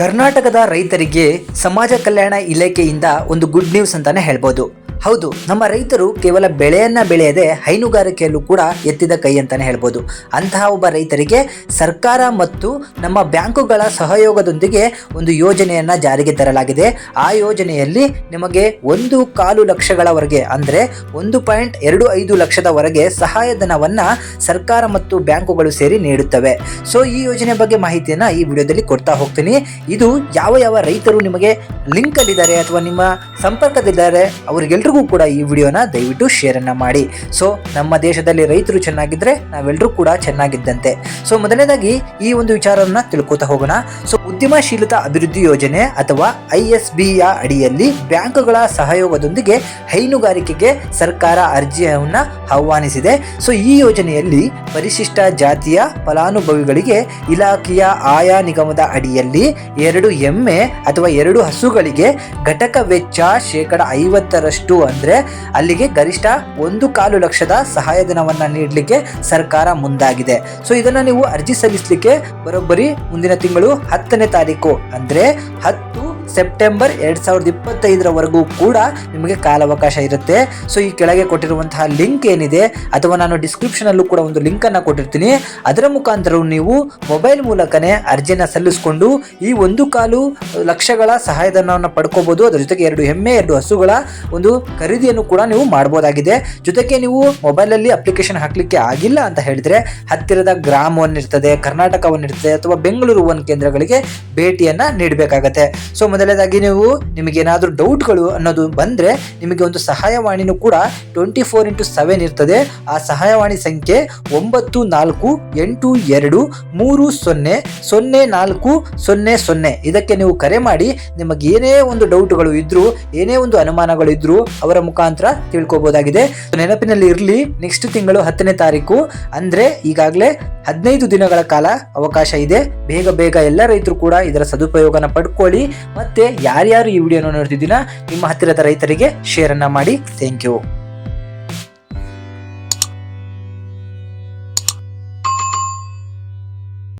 ಕರ್ನಾಟಕದ ರೈತರಿಗೆ ಸಮಾಜ ಕಲ್ಯಾಣ ಇಲಾಖೆಯಿಂದ ಒಂದು ಗುಡ್ ನ್ಯೂಸ್ ಅಂತಾನೆ ಹೇಳ್ಬೋದು. ಹೌದು, ನಮ್ಮ ರೈತರು ಕೇವಲ ಬೆಳೆಯನ್ನ ಬೆಳೆಯದೆ ಹೈನುಗಾರಿಕೆಯಲ್ಲೂ ಕೂಡ ಎತ್ತಿದ ಕೈ ಅಂತಾನೆ ಹೇಳ್ಬೋದು. ಅಂತಹ ಒಬ್ಬ ರೈತರಿಗೆ ಸರ್ಕಾರ ಮತ್ತು ನಮ್ಮ ಬ್ಯಾಂಕುಗಳ ಸಹಯೋಗದೊಂದಿಗೆ ಒಂದು ಯೋಜನೆಯನ್ನ ಜಾರಿಗೆ ತರಲಾಗಿದೆ. ಆ ಯೋಜನೆಯಲ್ಲಿ ನಿಮಗೆ ಒಂದು ಕಾಲು ಲಕ್ಷಗಳವರೆಗೆ ಅಂದ್ರೆ ಒಂದು ಪಾಯಿಂಟ್ ಎರಡು ಐದು ಲಕ್ಷದವರೆಗೆ ಸಹಾಯಧನವನ್ನ ಸರ್ಕಾರ ಮತ್ತು ಬ್ಯಾಂಕುಗಳು ಸೇರಿ ನೀಡುತ್ತವೆ. ಸೊ ಈ ಯೋಜನೆ ಬಗ್ಗೆ ಮಾಹಿತಿಯನ್ನ ಈ ವಿಡಿಯೋದಲ್ಲಿ ಕೊಡ್ತಾ ಹೋಗ್ತೀನಿ. ಇದು ಯಾವ ಯಾವ ರೈತರು ನಿಮಗೆ ಲಿಂಕ್ ಅಲ್ಲಿದ್ದಾರೆ ಅಥವಾ ನಿಮ್ಮ ಸಂಪರ್ಕದಲ್ಲಿದ್ದಾರೆ ಅವರಿಗೆಲ್ರಿಗೂ ಕೂಡ ಈ ವಿಡಿಯೋನ ದಯವಿಟ್ಟು ಶೇರನ್ನು ಮಾಡಿ. ಸೊ ನಮ್ಮ ದೇಶದಲ್ಲಿ ರೈತರು ಚೆನ್ನಾಗಿದ್ರೆ ನಾವೆಲ್ಲರೂ ಕೂಡ ಚೆನ್ನಾಗಿದ್ದಂತೆ. ಸೊ ಮೊದಲನೇದಾಗಿ ಈ ಒಂದು ವಿಚಾರವನ್ನು ತಿಳ್ಕೊತಾ ಹೋಗೋಣ. ಸೊ ಉದ್ಯಮಶೀಲತಾ ಅಭಿವೃದ್ಧಿ ಯೋಜನೆ ಅಥವಾ ಐ ಎಸ್ ಯ ಅಡಿಯಲ್ಲಿ ಬ್ಯಾಂಕ್ಗಳ ಸಹಯೋಗದೊಂದಿಗೆ ಹೈನುಗಾರಿಕೆಗೆ ಸರ್ಕಾರ ಅರ್ಜಿಯನ್ನ ಆಹ್ವಾನಿಸಿದೆ. ಸೊ ಈ ಯೋಜನೆಯಲ್ಲಿ ಪರಿಶಿಷ್ಟ ಜಾತಿಯ ಫಲಾನುಭವಿಗಳಿಗೆ ಇಲಾಖೆಯ ಆಯಾ ನಿಗಮದ ಅಡಿಯಲ್ಲಿ ಎರಡು ಎಮ್ಮೆ ಅಥವಾ ಎರಡು ಹಸುಗಳಿಗೆ ಘಟಕ ವೆಚ್ಚ ಶೇಕಡ ಐವತ್ತರಷ್ಟು ಅಂದ್ರೆ ಅಲ್ಲಿಗೆ ಗರಿಷ್ಠ ಒಂದು ಕಾಲು ಲಕ್ಷದ ಸಹಾಯಧನವನ್ನ ನೀಡಲಿಕ್ಕೆ ಸರ್ಕಾರ ಮುಂದಾಗಿದೆ. ಸೊ ಇದನ್ನ ನೀವು ಅರ್ಜಿ ಸಲ್ಲಿಸಲಿಕ್ಕೆ ಬರೋಬ್ಬರಿ ಮುಂದಿನ ತಿಂಗಳು ಹತ್ತನೇ ತಾರೀಕು. ಅಂದ್ರೆ ಹತ್ತು ಸೆಪ್ಟೆಂಬರ್ ಎರಡ್ ಸಾವಿರದ ಇಪ್ಪತ್ತೈದರವರೆಗೂ ಕೂಡ ನಿಮಗೆ ಕಾಲಾವಕಾಶ ಇರುತ್ತೆ. ಸೊ ಈ ಕೆಳಗೆ ಕೊಟ್ಟಿರುವಂತಹ ಲಿಂಕ್ ಏನಿದೆ, ಅಥವಾ ನಾನು ಡಿಸ್ಕ್ರಿಪ್ಷನ್ ಅಲ್ಲೂ ಕೂಡ ಒಂದು ಲಿಂಕ್ ಅನ್ನ ಕೊಟ್ಟಿರ್ತೀನಿ. ಅದರ ಮುಖಾಂತರ ನೀವು ಮೊಬೈಲ್ ಮೂಲಕನೇ ಅರ್ಜಿನ ಸಲ್ಲಿಸಿಕೊಂಡು ಈ ಒಂದು ಕಾಲು ಲಕ್ಷಗಳ ಸಹಾಯಧನವನ್ನು ಪಡ್ಕೋಬಹುದು ಅದರ ಜೊತೆಗೆ ಎರಡು ಎಮ್ಮೆ ಎರಡು ಹಸುಗಳ ಒಂದು ಖರೀದಿಯನ್ನು ಕೂಡ ನೀವು ಮಾಡಬಹುದಾಗಿದೆ ಜೊತೆಗೆ ನೀವು ಮೊಬೈಲ್ ಅಲ್ಲಿ ಅಪ್ಲಿಕೇಶನ್ ಹಾಕಲಿಕ್ಕೆ ಆಗಿಲ್ಲ ಅಂತ ಹೇಳಿದ್ರೆ, ಹತ್ತಿರದ ಗ್ರಾಮವನ್ನಿರ್ತದೆ ಒನ್ ಇರ್ತದೆ ಕರ್ನಾಟಕ ಒನ್ ಇರ್ತದೆ ಅಥವಾ ಬೆಂಗಳೂರು ಒನ್ ಕೇಂದ್ರಗಳಿಗೆ ಭೇಟಿಯನ್ನ ನೀಡಬೇಕಾಗತ್ತೆ. ಸೊ ಮೊದಲನೇದಾಗಿ ನೀವು ನಿಮಗೆ ಏನಾದರೂ ಡೌಟ್ಗಳು ಅನ್ನೋದು ಬಂದರೆ ನಿಮಗೆ ಒಂದು ಸಹಾಯವಾಣಿನೂ ಕೂಡ ಟ್ವೆಂಟಿ ಫೋರ್ ಇಂಟು ಸೆವೆನ್ ಇರ್ತದೆ. ಆ ಸಹಾಯವಾಣಿ ಸಂಖ್ಯೆ ಒಂಬತ್ತು ನಾಲ್ಕು ಎಂಟು ಎರಡು ಮೂರು ಸೊನ್ನೆ ಸೊನ್ನೆ ನಾಲ್ಕು ಸೊನ್ನೆ ಸೊನ್ನೆ. ಇದಕ್ಕೆ ನೀವು ಕರೆ ಮಾಡಿ ನಿಮಗೆ ಏನೇ ಒಂದು ಡೌಟ್ಗಳು ಇದ್ದರೂ ಏನೇ ಒಂದು ಅನುಮಾನಗಳು ಇದ್ದರೂ ಅವರ ಮುಖಾಂತರ ತಿಳ್ಕೊಬೋದಾಗಿದೆ. ನೆನಪಿನಲ್ಲಿ ಇರಲಿ, ನೆಕ್ಸ್ಟ್ ತಿಂಗಳು ಹತ್ತನೇ ತಾರೀಕು. ಅಂದರೆ ಈಗಾಗಲೇ ಹದಿನೈದು ದಿನಗಳ ಕಾಲ ಅವಕಾಶ ಇದೆ. ಬೇಗ ಬೇಗ ಎಲ್ಲ ರೈತರು ಕೂಡ ಇದರ ಸದುಪಯೋಗನ ಪಡ್ಕೊಳ್ಳಿ. ಮತ್ತೆ ಯಾರ್ಯಾರು ಈ ವಿಡಿಯೋನ ನೋಡ್ತಿದ್ದೀನ ನಿಮ್ಮ ಹತ್ತಿರದ ರೈತರಿಗೆ ಶೇರ್ ಅನ್ನ ಮಾಡಿ. Thank you